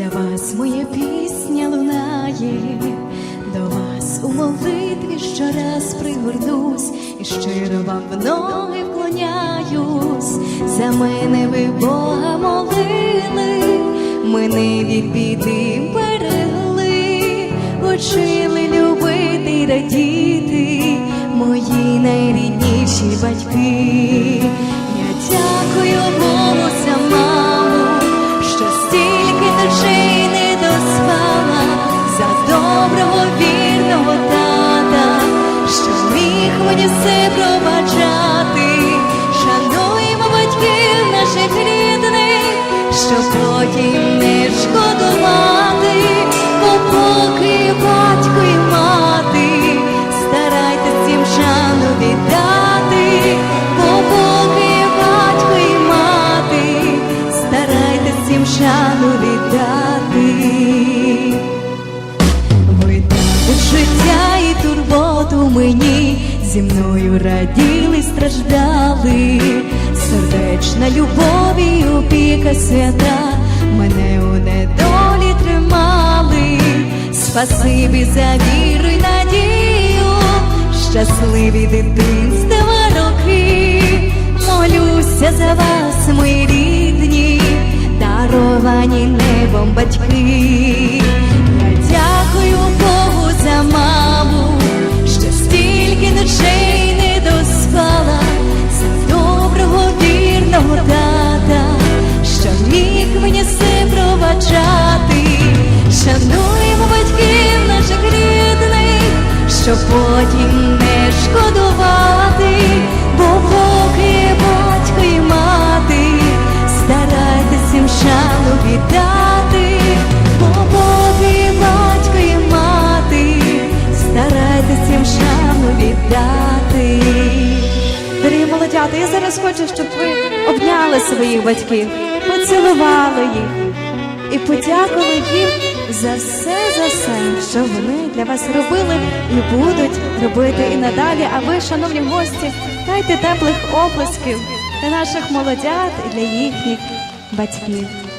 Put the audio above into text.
для вас моя пісня лунає, до вас у молитві щораз пригорнусь і щиро вам в ноги вклоняюсь. За мене ви Бога молили, мене від біди берегли, учили любити й радіти, що потім не шкодувати, бо поки батько і мати, старайтесь всім шану віддати, бо поки батько і мати, старайтесь всім шану віддати. Ви життя і турботу мені, зі мною раділи, страждали, сердечна любов і опіка свята, мене у недолі тримали, спасибі за віру й надію, щасливі дитинства роки, молюся за вас, мої рідні, даровані небом батьки. Що потім не шкодувати, бо поки батько і мати, старайтесь їм шану віддати, бо поки батько і мати, старайтесь їм шану віддати. Дорогі молодята, я зараз хочу, щоб ви обняли своїх батьків, поцілували їх і подякували їм за все, за все, що вони для вас робили і будуть робити і надалі. А ви, шановні гості, дайте теплих оплесків для наших молодят і для їхніх батьків.